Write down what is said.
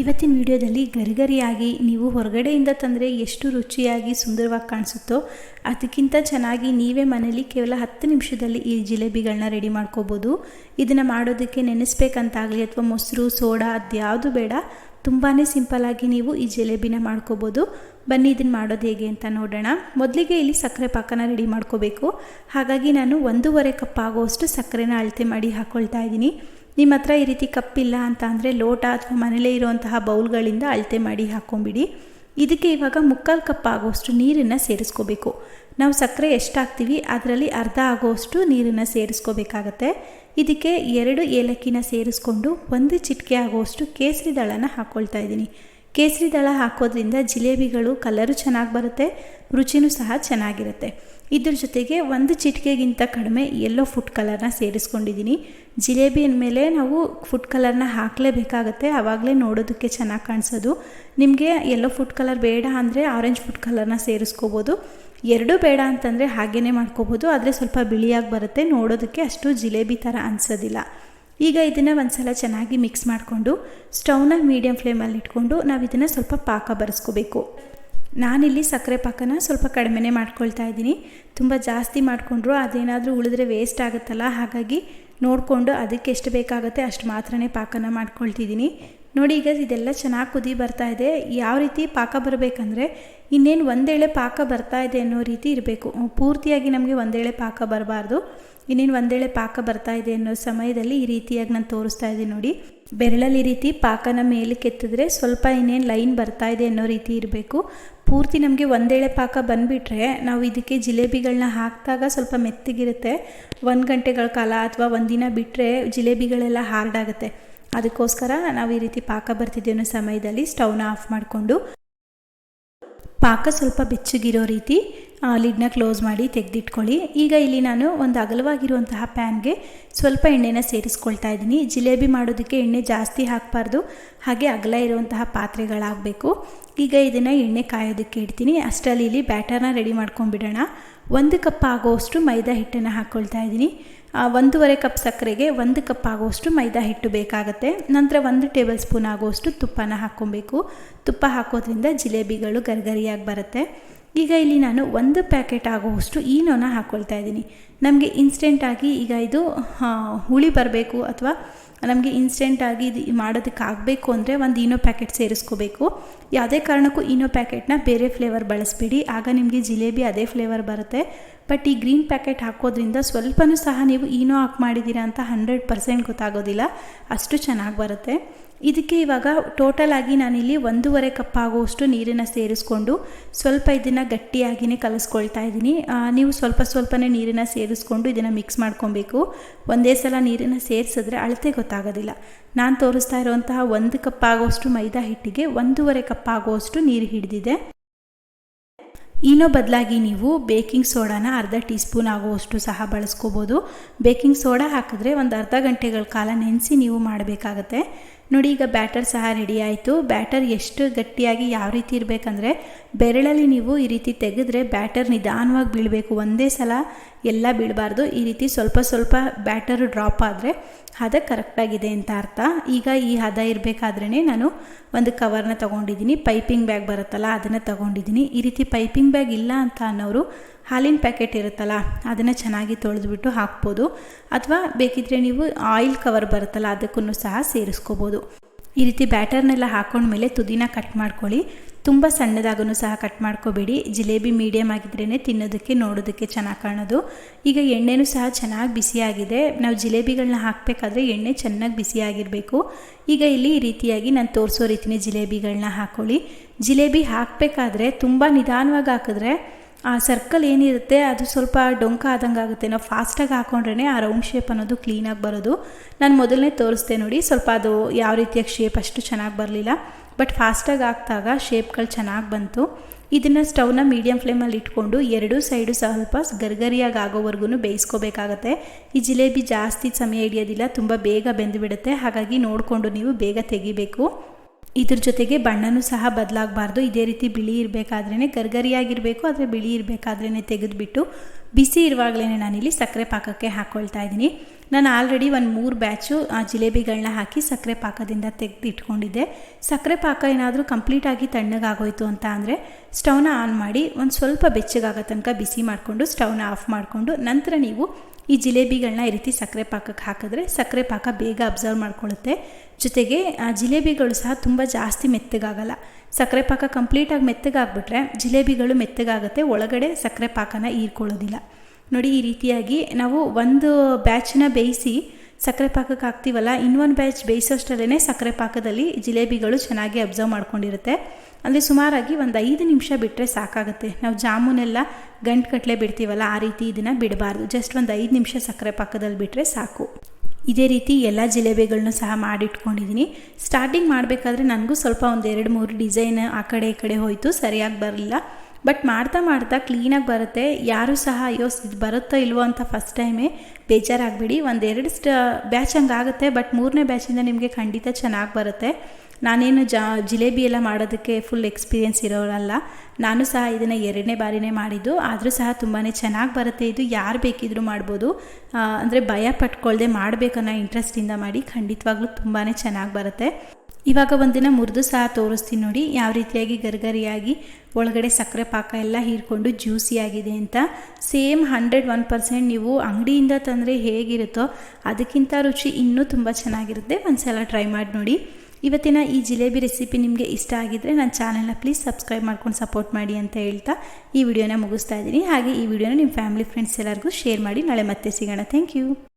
ಇವತ್ತಿನ ವಿಡಿಯೋದಲ್ಲಿ ಗರಿಗರಿಯಾಗಿ ನೀವು ಹೊರಗಡೆಯಿಂದ ತಂದರೆ ಎಷ್ಟು ರುಚಿಯಾಗಿ ಸುಂದರವಾಗಿ ಕಾಣಿಸುತ್ತೋ ಅದಕ್ಕಿಂತ ಚೆನ್ನಾಗಿ ನೀವೇ ಮನೇಲಿ ಕೇವಲ ಹತ್ತು ನಿಮಿಷದಲ್ಲಿ ಈ ಜಿಲೇಬಿಗಳನ್ನ ರೆಡಿ ಮಾಡ್ಕೋಬೋದು. ಇದನ್ನು ಮಾಡೋದಕ್ಕೆ ನೆನೆಸ್ಬೇಕಂತಾಗಲಿ ಅಥವಾ ಮೊಸರು, ಸೋಡಾ ಅದ್ಯಾವುದು ಬೇಡ ತುಂಬಾ ಸಿಂಪಲ್ಲಾಗಿ ನೀವು ಈ ಜಿಲೇಬಿನ ಮಾಡ್ಕೋಬೋದು. ಬನ್ನಿ ಇದನ್ನು ಮಾಡೋದು ಹೇಗೆ ಅಂತ ನೋಡೋಣ. ಮೊದಲಿಗೆ ಇಲ್ಲಿ ಸಕ್ಕರೆ ಪಾಕನ ರೆಡಿ ಮಾಡ್ಕೋಬೇಕು. ಹಾಗಾಗಿ ನಾನು ಒಂದೂವರೆ ಕಪ್ ಆಗೋಷ್ಟು ಸಕ್ಕರೆನ ಅಳತೆ ಮಾಡಿ ಹಾಕ್ಕೊಳ್ತಾ ಇದ್ದೀನಿ. ನಿಮ್ಮ ಹತ್ರ ಈ ರೀತಿ ಕಪ್ಪಿಲ್ಲ ಅಂತ ಅಂದರೆ ಲೋಟ ಅಥವಾ ಮನೇಲೇ ಇರುವಂತಹ ಬೌಲ್ಗಳಿಂದ ಅಳತೆ ಮಾಡಿ ಹಾಕ್ಕೊಂಬಿಡಿ ಇದಕ್ಕೆ ಇವಾಗ ಮುಕ್ಕಾಲು ಕಪ್ ಆಗೋಷ್ಟು ನೀರನ್ನು ಸೇರಿಸ್ಕೋಬೇಕು. ನಾವು ಸಕ್ಕರೆ ಎಷ್ಟು ಹಾಕ್ತೀವಿ ಅದರಲ್ಲಿ ಅರ್ಧ ಆಗೋಷ್ಟು ನೀರನ್ನು ಸೇರಿಸ್ಕೋಬೇಕಾಗತ್ತೆ. ಇದಕ್ಕೆ ಎರಡು ಏಲಕ್ಕಿನ ಸೇರಿಸ್ಕೊಂಡು ಒಂದು ಚಿಟಿಕೆ ಆಗುವಷ್ಟು ಕೇಸರಿ ದಳನ ಹಾಕ್ಕೊಳ್ತಾ ಇದ್ದೀನಿ. ಕೇಸರಿ ದಳ ಹಾಕೋದ್ರಿಂದ ಜಿಲೇಬಿಗಳು, ಕಲರು ಚೆನ್ನಾಗಿ ಬರುತ್ತೆ. ರುಚಿನೂ ಸಹ ಚೆನ್ನಾಗಿರುತ್ತೆ. ಇದ್ರ ಜೊತೆಗೆ ಒಂದು ಚಿಟಿಕೆಗಿಂತ ಕಡಿಮೆ ಎಲ್ಲೋ ಫುಡ್ ಕಲರ್ನ ಸೇರಿಸ್ಕೊಂಡಿದ್ದೀನಿ. ಜಿಲೇಬಿ ಮೇಲೆ ನಾವು ಫುಡ್ ಕಲರ್ನ ಹಾಕಲೇಬೇಕಾಗತ್ತೆ. ಆವಾಗಲೇ ನೋಡೋದಕ್ಕೆ ಚೆನ್ನಾಗಿ ಕಾಣಿಸೋದು. ನಿಮಗೆ ಎಲ್ಲೋ ಫುಡ್ ಕಲರ್ ಬೇಡ ಅಂದರೆ ಆರೆಂಜ್ ಫುಡ್ ಕಲರ್ನ ಸೇರಿಸ್ಕೋಬೋದು. ಎರಡೂ ಬೇಡ ಅಂತಂದರೆ ಹಾಗೇ ಮಾಡ್ಕೋಬೋದು. ಆದರೆ ಸ್ವಲ್ಪ ಬಿಳಿಯಾಗಿ ಬರುತ್ತೆ. ನೋಡೋದಕ್ಕೆ ಅಷ್ಟು ಜಿಲೇಬಿ ಥರ ಅನಿಸೋದಿಲ್ಲ. ಈಗ ಇದನ್ನು ಒಂದು ಸಲ ಚೆನ್ನಾಗಿ ಮಿಕ್ಸ್ ಮಾಡಿಕೊಂಡು ಸ್ಟವ್ನ ಮೀಡಿಯಂ ಫ್ಲೇಮಲ್ಲಿ ಇಟ್ಕೊಂಡು ನಾವು ಇದನ್ನು ಸ್ವಲ್ಪ ಪಾಕ ಬರೆಸ್ಕೋಬೇಕು. ನಾನಿಲ್ಲಿ ಸಕ್ಕರೆ ಪಾಕನ ಸ್ವಲ್ಪ ಕಡಿಮೆನೇ ಮಾಡ್ಕೊಳ್ತಾ ಇದ್ದೀನಿ. ತುಂಬ ಜಾಸ್ತಿ ಮಾಡಿಕೊಂಡ್ರು ಅದೇನಾದರೂ ಉಳಿದ್ರೆ ವೇಸ್ಟ್ ಆಗುತ್ತಲ್ಲ? ಹಾಗಾಗಿ ನೋಡಿಕೊಂಡು ಅದಕ್ಕೆ ಎಷ್ಟು ಬೇಕಾಗುತ್ತೆ ಅಷ್ಟು ಮಾತ್ರನೇ ಪಾಕನ ಮಾಡ್ಕೊಳ್ತಿದ್ದೀನಿ. ನೋಡಿ ಈಗ ಇದೆಲ್ಲ ಚೆನ್ನಾಗಿ ಕುದಿ ಬರ್ತಾ ಇದೆ. ಯಾವ ರೀತಿ ಪಾಕ ಬರಬೇಕಂದ್ರೆ ಇನ್ನೇನು ಒಂದೇಳೆ ಪಾಕ ಬರ್ತಾ ಇದೆ ಅನ್ನೋ ರೀತಿ ಇರಬೇಕು. ಪೂರ್ತಿಯಾಗಿ ನಮಗೆ ಒಂದೇಳೆ ಪಾಕ ಬರಬಾರ್ದು. ಇನ್ನೇನು ಒಂದೇಳೆ ಪಾಕ ಬರ್ತಾ ಇದೆ ಅನ್ನೋ ಸಮಯದಲ್ಲಿ ಈ ರೀತಿಯಾಗಿ ನಾನು ತೋರಿಸ್ತಾ ಇದ್ದೀನಿ ನೋಡಿ. ಬೆರಳಲ್ಲಿ ಈ ರೀತಿ ಪಾಕನ ಮೇಲೆ ಕೆತ್ತಿದ್ರೆ ಸ್ವಲ್ಪ ಇನ್ನೇನು ಲೈನ್ ಬರ್ತಾ ಇದೆ ಅನ್ನೋ ರೀತಿ ಇರಬೇಕು. ಪೂರ್ತಿ ನಮಗೆ ಒಂದೇಳೆ ಪಾಕ ಬಂದುಬಿಟ್ರೆ ನಾವು ಇದಕ್ಕೆ ಜಿಲೇಬಿಗಳನ್ನ ಹಾಕಿದಾಗ ಸ್ವಲ್ಪ ಮೆತ್ತಗಿರುತ್ತೆ. ಒಂದು ಗಂಟೆಗಳ ಕಾಲ ಅಥವಾ ಒಂದಿನ ಬಿಟ್ಟರೆ ಜಿಲೇಬಿಗಳೆಲ್ಲ ಹಾರ್ಡ್ ಆಗುತ್ತೆ ಅದಕ್ಕೋಸ್ಕರ ನಾವು ಈ ರೀತಿ ಪಾಕ ಬರ್ತಿದ್ದೀವಿ ಅನ್ನೋ ಸಮಯದಲ್ಲಿ ಸ್ಟವ್ನ ಆಫ್ ಮಾಡಿಕೊಂಡು ಪಾಕ ಸ್ವಲ್ಪ ಬೆಚ್ಚಗಿರೋ ರೀತಿ ಲಿಡ್ನ ಕ್ಲೋಸ್ ಮಾಡಿ ತೆಗೆದಿಟ್ಕೊಳ್ಳಿ. ಈಗ ಇಲ್ಲಿ ನಾನು ಒಂದು ಅಗಲವಾಗಿರುವಂತಹ ಪ್ಯಾನ್ಗೆ ಸ್ವಲ್ಪ ಎಣ್ಣೆನ ಸೇರಿಸ್ಕೊಳ್ತಾ ಇದ್ದೀನಿ. ಜಿಲೇಬಿ ಮಾಡೋದಕ್ಕೆ ಎಣ್ಣೆ ಜಾಸ್ತಿ ಹಾಕಬಾರ್ದು. ಹಾಗೆ ಅಗಲ ಇರುವಂತಹ ಪಾತ್ರೆಗಳಾಗಬೇಕು. ಈಗ ಇದನ್ನು ಎಣ್ಣೆ ಕಾಯೋದಕ್ಕೆ ಇಡ್ತೀನಿ. ಅಷ್ಟರಲ್ಲಿ ಇಲ್ಲಿ ಬ್ಯಾಟರ್ನ ರೆಡಿ ಮಾಡ್ಕೊಂಡ್ಬಿಡೋಣ. ಒಂದು ಕಪ್ ಆಗೋವಷ್ಟು ಮೈದಾ ಹಿಟ್ಟನ್ನು ಹಾಕ್ಕೊಳ್ತಾ ಇದ್ದೀನಿ. ಒಂದೂವರೆ ಕಪ್ ಸಕ್ಕರೆಗೆ ಒಂದು ಕಪ್ ಆಗುವಷ್ಟು ಮೈದಾ ಹಿಟ್ಟು ಬೇಕಾಗುತ್ತೆ. ನಂತರ ಒಂದು ಟೇಬಲ್ ಸ್ಪೂನ್ ಆಗುವಷ್ಟು ತುಪ್ಪನ ಹಾಕ್ಕೊಬೇಕು. ತುಪ್ಪ ಹಾಕೋದ್ರಿಂದ ಜಿಲೇಬಿಗಳು ಗರಿಗರಿಯಾಗಿ ಬರುತ್ತೆ. ಈಗ ಇಲ್ಲಿ ನಾನು ಒಂದು ಪ್ಯಾಕೆಟ್ ಆಗುವಷ್ಟು ಈನೋನ ಹಾಕ್ಕೊಳ್ತಾ ಇದ್ದೀನಿ. ನಮಗೆ ಇನ್ಸ್ಟೆಂಟಾಗಿ ಈಗ ಇದು ಹುಳಿ ಬರಬೇಕು ಅಥವಾ ನಮಗೆ ಇನ್ಸ್ಟೆಂಟಾಗಿ ಇದು ಮಾಡೋದಕ್ಕೆ ಆಗಬೇಕು ಅಂದರೆ ಒಂದು ಇನೋ ಪ್ಯಾಕೆಟ್ ಸೇರಿಸ್ಕೋಬೇಕು. ಯಾವುದೇ ಕಾರಣಕ್ಕೂ ಇನೋ ಪ್ಯಾಕೆಟ್ನ ಬೇರೆ ಫ್ಲೇವರ್ ಬಳಸಬೇಡಿ. ಆಗ ನಿಮಗೆ ಜಿಲೇಬಿ ಅದೇ ಫ್ಲೇವರ್ ಬರುತ್ತೆ. ಬಟ್ ಈ ಗ್ರೀನ್ ಪ್ಯಾಕೆಟ್ ಹಾಕೋದ್ರಿಂದ ಸ್ವಲ್ಪನೂ ಸಹ ನೀವು ಇನೋ ಹಾಕಿ ಮಾಡಿದ್ದೀರಾ ಅಂತ ಹಂಡ್ರೆಡ್ ಪರ್ಸೆಂಟ್ ಗೊತ್ತಾಗೋದಿಲ್ಲ. ಅಷ್ಟು ಚೆನ್ನಾಗಿ ಬರುತ್ತೆ. ಇದಕ್ಕೆ ಇವಾಗ ಟೋಟಲ್ ಆಗಿ ನಾನಿಲ್ಲಿ ಒಂದೂವರೆ ಕಪ್ ಆಗುವಷ್ಟು ನೀರನ್ನು ಸೇರಿಸ್ಕೊಂಡು ಸ್ವಲ್ಪ ಇದನ್ನು ಗಟ್ಟಿಯಾಗಿಯೇ ಕಲಿಸ್ಕೊಳ್ತಾ ಇದ್ದೀನಿ. ನೀವು ಸ್ವಲ್ಪ ಸ್ವಲ್ಪನೇ ನೀರನ್ನು ಸೇರಿಸ್ಕೊಂಡು ಇದನ್ನು ಮಿಕ್ಸ್ ಮಾಡ್ಕೊಬೇಕು. ಒಂದೇ ಸಲ ನೀರನ್ನು ಸೇರಿಸಿದ್ರೆ ಅಳತೆ ಗೊತ್ತಾಗೋದಿಲ್ಲ. ನಾನು ತೋರಿಸ್ತಾ ಇರುವಂತಹ ಒಂದು ಕಪ್ ಆಗುವಷ್ಟು ಮೈದಾ ಹಿಟ್ಟಿಗೆ ಒಂದೂವರೆ ಕಪ್ ಆಗುವಷ್ಟು ನೀರು ಹಿಡಿದಿದೆ. ಇನ್ನೂ ಬದಲಾಗಿ ನೀವು ಬೇಕಿಂಗ್ ಸೋಡಾನ ಅರ್ಧ ಟೀ ಸ್ಪೂನ್ ಆಗುವಷ್ಟು ಸಹ ಬಳಸ್ಕೋಬೋದು. ಬೇಕಿಂಗ್ ಸೋಡಾ ಹಾಕಿದ್ರೆ ಒಂದು ಅರ್ಧ ಗಂಟೆಗಳ ಕಾಲ ನೆನೆಸಿ ನೀವು ಮಾಡಬೇಕಾಗತ್ತೆ. ನೋಡಿ, ಈಗ ಬ್ಯಾಟರ್ ಸಹ ರೆಡಿ ಆಯಿತು. ಬ್ಯಾಟರ್ ಎಷ್ಟು ಗಟ್ಟಿಯಾಗಿ ಯಾವ ರೀತಿ ಇರಬೇಕಂದ್ರೆ, ಬೆರಳಲ್ಲಿ ನೀವು ಈ ರೀತಿ ತೆಗೆದ್ರೆ ಬ್ಯಾಟರ್ ನಿಧಾನವಾಗಿ ಬೀಳಬೇಕು. ಒಂದೇ ಸಲ ಎಲ್ಲ ಬೀಳಬಾರ್ದು. ಈ ರೀತಿ ಸ್ವಲ್ಪ ಸ್ವಲ್ಪ ಬ್ಯಾಟರ್ ಡ್ರಾಪ್ ಆದರೆ ಹದ ಕರೆಕ್ಟಾಗಿದೆ ಅಂತ ಅರ್ಥ. ಈಗ ಈ ಹದ ಇರಬೇಕಾದ್ರೇ ನಾನು ಒಂದು ಕವರ್ನ ತೊಗೊಂಡಿದ್ದೀನಿ. ಪೈಪಿಂಗ್ ಬ್ಯಾಗ್ ಬರುತ್ತಲ್ಲ ಅದನ್ನು ತೊಗೊಂಡಿದ್ದೀನಿ. ಈ ರೀತಿ ಪೈಪಿಂಗ್ ಬ್ಯಾಗ್ ಇಲ್ಲ ಅಂತ ಅನ್ನೋರು ಹಾಲಿನ ಪ್ಯಾಕೆಟ್ ಇರುತ್ತಲ್ಲ ಅದನ್ನು ಚೆನ್ನಾಗಿ ತೊಳೆದ್ಬಿಟ್ಟು ಹಾಕ್ಬೋದು. ಅಥವಾ ಬೇಕಿದ್ರೆ ನೀವು ಆಯಿಲ್ ಕವರ್ ಬರುತ್ತಲ್ಲ ಅದಕ್ಕೂ ಸಹ ಸೇರಿಸ್ಕೋಬೋದು. ಈ ರೀತಿ ಬ್ಯಾಟರ್ನೆಲ್ಲ ಹಾಕೊಂಡ್ಮೇಲೆ ತುದಿನ ಕಟ್ ಮಾಡ್ಕೊಳ್ಳಿ. ತುಂಬ ಸಣ್ಣದಾಗೂ ಸಹ ಕಟ್ ಮಾಡ್ಕೋಬೇಡಿ. ಜಿಲೇಬಿ ಮೀಡಿಯಮ್ ಆಗಿದ್ರೇ ತಿನ್ನೋದಕ್ಕೆ, ನೋಡೋದಕ್ಕೆ ಚೆನ್ನಾಗಿ ಕಾಣೋದು. ಈಗ ಎಣ್ಣೆನೂ ಸಹ ಚೆನ್ನಾಗಿ ಬಿಸಿಯಾಗಿದೆ. ನಾವು ಜಿಲೇಬಿಗಳನ್ನ ಹಾಕಬೇಕಾದ್ರೆ ಎಣ್ಣೆ ಚೆನ್ನಾಗಿ ಬಿಸಿಯಾಗಿರಬೇಕು. ಈಗ ಇಲ್ಲಿ ಈ ರೀತಿಯಾಗಿ ನಾನು ತೋರಿಸೋ ರೀತಿಯೇ ಜಿಲೇಬಿಗಳನ್ನ ಹಾಕೊಳ್ಳಿ. ಜಿಲೇಬಿ ಹಾಕಬೇಕಾದ್ರೆ ತುಂಬ ನಿಧಾನವಾಗಿ ಹಾಕಿದ್ರೆ ಆ ಸರ್ಕಲ್ ಏನಿರುತ್ತೆ, ಅದು ಸ್ವಲ್ಪ ಡೊಂಕ ಆದಂಗೆ ಆಗುತ್ತೆ. ನಾವು ಫಾಸ್ಟಾಗಿ ಹಾಕೊಂಡ್ರೇ ಆ ರೌಂಡ್ ಶೇಪ್ ಅನ್ನೋದು ಕ್ಲೀನಾಗಿ ಬರೋದು. ನಾನು ಮೊದಲನೇ ತೋರಿಸ್ದೆ ನೋಡಿ, ಸ್ವಲ್ಪ ಅದು ಯಾವ ರೀತಿಯಾಗಿ ಶೇಪ್ ಅಷ್ಟು ಚೆನ್ನಾಗಿ ಬರಲಿಲ್ಲ. ಬಟ್ ಫಾಸ್ಟಾಗಿ ಹಾಕಿದಾಗ ಶೇಪ್ಗಳು ಚೆನ್ನಾಗಿ ಬಂತು. ಇದನ್ನು ಸ್ಟವ್ನ ಮೀಡಿಯಂ ಫ್ಲೇಮಲ್ಲಿ ಇಟ್ಕೊಂಡು ಎರಡೂ ಸೈಡು ಸ್ವಲ್ಪ ಗರ್ಗರಿಯಾಗಿ ಆಗೋವರೆಗೂ ಬೇಯಿಸ್ಕೋಬೇಕಾಗತ್ತೆ. ಈ ಜಿಲೇಬಿ ಜಾಸ್ತಿ ಸಮಯ ಹಿಡಿಯೋದಿಲ್ಲ, ತುಂಬ ಬೇಗ ಬೆಂದುಬಿಡುತ್ತೆ. ಹಾಗಾಗಿ ನೋಡಿಕೊಂಡು ನೀವು ಬೇಗ ತೆಗಿಬೇಕು. ಇದ್ರ ಜೊತೆಗೆ ಬಣ್ಣನೂ ಸಹ ಬದಲಾಗಬಾರ್ದು. ಇದೇ ರೀತಿ ಬಿಳಿ ಇರಬೇಕಾದ್ರೇ ಗರ್ಗರಿಯಾಗಿರಬೇಕು, ಆದರೆ ಬಿಳಿ ಇರಬೇಕಾದ್ರೇ ತೆಗೆದುಬಿಟ್ಟು ಬಿಸಿ ಇರುವಾಗಲೇ ನಾನಿಲ್ಲಿ ಸಕ್ಕರೆ ಪಾಕಕ್ಕೆ ಹಾಕ್ಕೊಳ್ತಾ ಇದ್ದೀನಿ. ನಾನು ಆಲ್ರೆಡಿ ಒಂದು ಮೂರು ಬ್ಯಾಚು ಜಿಲೇಬಿಗಳನ್ನ ಹಾಕಿ ಸಕ್ಕರೆ ಪಾಕದಿಂದ ತೆಗೆದು ಇಟ್ಕೊಂಡಿದ್ದೆ ಸಕ್ಕರೆ ಪಾಕ ಏನಾದರೂ ಕಂಪ್ಲೀಟಾಗಿ ತಣ್ಣಗಾಗೋಯ್ತು ಅಂತ ಅಂದರೆ ಸ್ಟವ್ನ ಆನ್ ಮಾಡಿ ಒಂದು ಸ್ವಲ್ಪ ಬೆಚ್ಚಗಾಗೋ ತನಕ ಬಿಸಿ ಮಾಡಿಕೊಂಡು ಸ್ಟವ್ನ ಆಫ್ ಮಾಡಿಕೊಂಡು ನಂತರ ನೀವು ಈ ಜಿಲೇಬಿಗಳನ್ನ ಈ ರೀತಿ ಸಕ್ಕರೆ ಪಾಕಕ್ಕೆ ಹಾಕಿದ್ರೆ ಸಕ್ಕರೆ ಪಾಕ ಬೇಗ ಅಬ್ಸರ್ವ್ ಮಾಡ್ಕೊಳ್ಳುತ್ತೆ. ಜೊತೆಗೆ, ಆ ಜಿಲೇಬಿಗಳು ಸಹ ತುಂಬ ಜಾಸ್ತಿ ಮೆತ್ತಗಾಗಲ್ಲ. ಸಕ್ಕರೆ ಪಾಕ ಕಂಪ್ಲೀಟಾಗಿ ಮೆತ್ತಗಾಗ್ಬಿಟ್ರೆ ಜಿಲೇಬಿಗಳು ಮೆತ್ತಗಾಗುತ್ತೆ, ಒಳಗಡೆ ಸಕ್ಕರೆ ಪಾಕನ ಹೀರ್ಕೊಳ್ಳೋದಿಲ್ಲ. ನೋಡಿ, ಈ ರೀತಿಯಾಗಿ ನಾವು ಒಂದು ಬ್ಯಾಚನ್ನ ಬೇಯಿಸಿ ಸಕ್ಕರೆ ಪಾಕಕ್ಕೆ ಹಾಕ್ತೀವಲ್ಲ ಇನ್ನೊಂದು ಬ್ಯಾಚ್ ಬೇಯಿಸೋಷ್ಟರಲ್ಲೇ ಸಕ್ಕರೆ ಪಾಕದಲ್ಲಿ ಜಿಲೇಬಿಗಳು ಚೆನ್ನಾಗಿ ಅಬ್ಸರ್ವ್ ಮಾಡ್ಕೊಂಡಿರುತ್ತೆ. ಅಂದರೆ ಸುಮಾರಾಗಿ ಒಂದು ಐದು ನಿಮಿಷ ಬಿಟ್ಟರೆ ಸಾಕಾಗುತ್ತೆ. ನಾವು ಜಾಮೂನೆಲ್ಲ ಗಂಟು ಬಿಡ್ತೀವಲ್ಲ, ಆ ರೀತಿ ಇದನ್ನು ಬಿಡಬಾರ್ದು. ಜಸ್ಟ್ ಒಂದು ಐದು ನಿಮಿಷ ಸಕ್ಕರೆ ಪಾಕದಲ್ಲಿ ಬಿಟ್ಟರೆ ಸಾಕು. ಇದೇ ರೀತಿ ಎಲ್ಲ ಜಿಲೇಬಿಗಳನ್ನೂ ಸಹ ಮಾಡಿಟ್ಕೊಂಡಿದ್ದೀನಿ ಸ್ಟಾರ್ಟಿಂಗ್ ಮಾಡಬೇಕಾದ್ರೆ ನನಗೂ ಸ್ವಲ್ಪ ಒಂದು ಎರಡು ಮೂರು ಡಿಸೈನ್ ಆ ಕಡೆ ಈ ಕಡೆ ಹೋಯಿತು, ಸರಿಯಾಗಿ ಬರಲಿಲ್ಲ. ಬಟ್ ಮಾಡ್ತಾ ಮಾಡ್ತಾ ಕ್ಲೀನಾಗಿ ಬರುತ್ತೆ. ಯಾರೂ ಸಹ, ಅಯ್ಯೋ, ಇದು ಬರುತ್ತೋ ಇಲ್ವೋ ಅಂತ ಫಸ್ಟ್ ಟೈಮೇ ಬೇಜಾರಾಗಬೇಡಿ. ಒಂದೆರಡು ಸ್ಟ ಬ್ಯಾಚ್ ಹಂಗಾಗುತ್ತೆ ಬಟ್ ಮೂರನೇ ಬ್ಯಾಚಿಂದ ನಿಮಗೆ ಖಂಡಿತ ಚೆನ್ನಾಗಿ ಬರುತ್ತೆ. ನಾನೇನು ಜಾ, ಜಿಲೇಬಿ ಎಲ್ಲ ಮಾಡೋದಕ್ಕೆ ಫುಲ್ ಎಕ್ಸ್ಪೀರಿಯೆನ್ಸ್ ಇರೋರಲ್ಲ. ನಾನು ಸಹ ಇದನ್ನು ಎರಡನೇ ಬಾರಿನೇ ಮಾಡಿದ್ದು. ಆದರೂ ಸಹ ತುಂಬಾ ಚೆನ್ನಾಗಿ ಬರುತ್ತೆ. ಇದು ಯಾರು ಬೇಕಿದ್ರೂ ಮಾಡ್ಬೋದು. ಅಂದರೆ ಭಯ ಪಟ್ಕೊಳ್ದೆ ಮಾಡಬೇಕನ್ನೋ ಇಂಟ್ರೆಸ್ಟಿಂದ ಮಾಡಿ ಖಂಡಿತವಾಗ್ಲೂ ತುಂಬಾ ಚೆನ್ನಾಗಿ ಬರುತ್ತೆ. ಇವಾಗ ಒಂದಿನ ಮುರಿದು ಸಹ ತೋರಿಸ್ತೀನಿ ನೋಡಿ. ಯಾವ ರೀತಿಯಾಗಿ ಗರಿಗರಿಯಾಗಿ ಒಳಗಡೆ ಸಕ್ಕರೆ ಪಾಕ ಎಲ್ಲ ಹೀರ್ಕೊಂಡು ಜ್ಯೂಸಿಯಾಗಿದೆ ಅಂತ. ಸೇಮ್ ಹಂಡ್ರೆಡ್ ಒನ್ ಪರ್ಸೆಂಟ್ ನೀವು ಅಂಗಡಿಯಿಂದ ತಂದರೆ ಹೇಗಿರುತ್ತೋ ಅದಕ್ಕಿಂತ ರುಚಿ ಇನ್ನೂ ತುಂಬ ಚೆನ್ನಾಗಿರುತ್ತೆ. ಒಂದು ಸಲ ಟ್ರೈ ಮಾಡಿ ನೋಡಿ. ಇವತ್ತಿನ ಈ ಜಿಲೇಬಿ ರೆಸಿಪಿ ನಿಮಗೆ ಇಷ್ಟ ಆಗಿದ್ದರೆ ನನ್ನ ಚಾನಲ್ನ ಪ್ಲೀಸ್ ಸಬ್ಸ್ಕ್ರೈಬ್ ಮಾಡ್ಕೊಂಡು ಸಪೋರ್ಟ್ ಮಾಡಿ ಅಂತ ಹೇಳ್ತಾ ಈ ವಿಡಿಯೋನ ಮುಗಿಸ್ತಾ ಇದ್ದೀನಿ. ಹಾಗೆ ಈ ವಿಡಿಯೋನ ನಿಮ್ಮ ಫ್ಯಾಮಿಲಿ, ಫ್ರೆಂಡ್ಸ್ ಎಲ್ಲರಿಗೂ ಶೇರ್ ಮಾಡಿ. ನಾಳೆ ಮತ್ತೆ ಸಿಗೋಣ. Thank you.